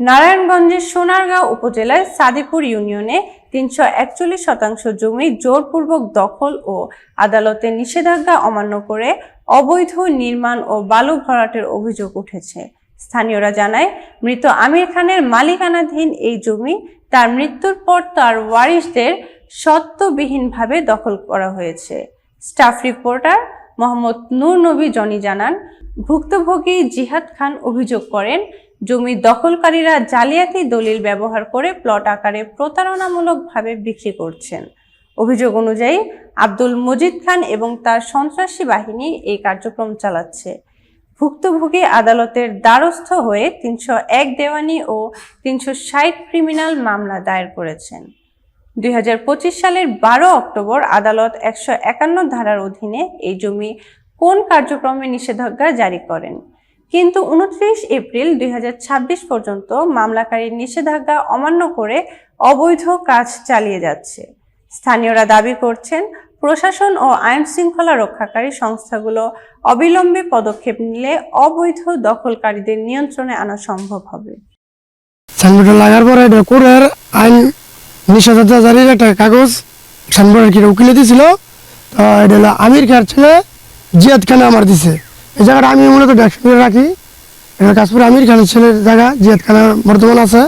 নারায়ণগঞ্জের সোনারগাঁও উপজেলার সাদিপুর ইউনিয়নে তিনশো একচল্লিশ শতাংশ জমি জোরপূর্বক দখল ও আদালতের নিষেধাজ্ঞা অমান্য করে অবৈধ নির্মাণ ও বালু ভরাটের অভিযোগ উঠেছে। স্থানীয়রা জানায়, মৃত আমির খানের মালিকানাধীন এই জমি তার মৃত্যুর পর তার ওয়ারিশদের সত্যবিহীনভাবে দখল করা হয়েছে। স্টাফ রিপোর্টার মোহাম্মদ নূর নবী জনি জানান, ভুক্তভোগী জিহাদ খান অভিযোগ করেন জমি দখলকারীরা জালিয়াতি দলিল ব্যবহার করে প্লট আকারে প্রতারণামূলকভাবে বিক্রি করছেন। অভিযোগ অনুযায়ী আব্দুল মজিদ খান এবং তার সন্ত্রাসী বাহিনী এই কার্যক্রম চালাচ্ছে। ভুক্তভোগী আদালতের দ্বারস্থ হয়ে তিনশো এক দেওয়ানি ও তিনশো ষাট ক্রিমিনাল মামলা দায়ের করেছেন। দুই হাজার পঁচিশ সালের বারো অক্টোবর আদালত একশো একান্ন ধারার অধীনে এই জমি কোন কার্যক্রমে নিষেধাজ্ঞা জারি করেন? কিন্তু উনত্রিশ এপ্রিল দুই হাজার ছাব্বিশ পর্যন্ত মামলাকারীর নিষেধাজ্ঞা অমান্য করে অবৈধ কাজ চালিয়ে যাচ্ছে। স্থানীয়রা দাবি করছেন, প্রশাসন ও আইন শৃঙ্খলা রক্ষাকারী সংস্থাগুলো অবিলম্বে পদক্ষেপ নিলে অবৈধ দখলকারীদের নিয়ন্ত্রণে আনা সম্ভব হবে। লাগার পরে এটা আইন নিষেধাজ্ঞা একটা কাগজ সাইনবোর্ডের কি উকিলে হলো আমির খার ছেলে জিয়াদ খানে আমার দিছে। এই জায়গাটা আমি মূলত করে রাখি। এটা কাশপুর আমির খানের ছেলের জায়গা, জিয়াদ খানের বর্তমান আছে।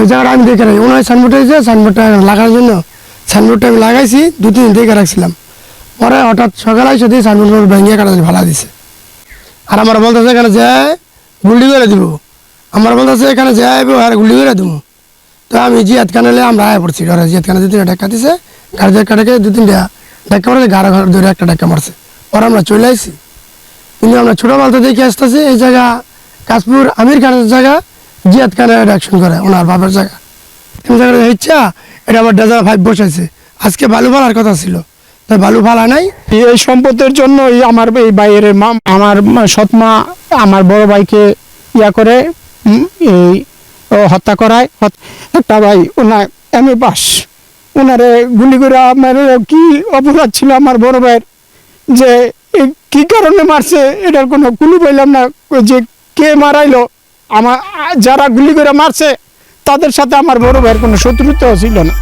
এই জায়গাটা আমি দেখে রাখি। ওনার সাইনবোর্ডে যে, সাইনবোর্ডটা লাগানোর জন্য সাইনবোর্ডটা আমি লাগাইছি দু তিন দেখে রাখছিলাম। পরে হঠাৎ সকালে এসে দিয়ে সাইনবোর্ড ভেঙে কাটা ভাড়া দিছে। আর আমার বলতেছে, এখানে যে গুল্ডি করে দিব। আমার বলতেছে, এখানে যে আইব আর গুলি করে দেবো। তো আমি জিয়াদ খানালে আমরা আয় পড়ছি ঘরে। জিয়াদ খানে দু তিনটা ধাক্কা দিছে গাড়ি ধাক্কা ডেকে দু তিনটা ধাক্কা মারছে, গাড়ি ঘর ধরে একটা ধাক্কা মারছে। পরে আমরা চলে আসছি কিন্তু আমরা ছোটো বলতে দেখে আসতেছি, এই জায়গা কাশপুর আমির খানের জায়গা, জিয়াদ খানের অ্যাকশন করে, ওনার বাবার জায়গা। এই জায়গাটা ইচ্ছা, এটা আবার ডেজা ফাইভ বসাইছে। আজকে বালু ফালার কথা ছিল বালু ফালা নাই। এই সম্পদের জন্যই আমার এই বাইরের মা- আমার সৎমা, আমার বড় ভাইকে ইয়া করে এই হত্যা করায়। একটা ভাই, ওনার এম এ পাস ওনারে গুলি করে আমার কি অপরাধ ছিল আমার বড় ভাইয়ের, যে কি কারণে মারছে? এটার কোনো কুলু পাইলাম না। যে কে মারাইলো? আমার যারা গুলি করে মারছে, তাদের সাথে আমার বড় ভাইয়ের কোনো শত্রুতাও ছিল না।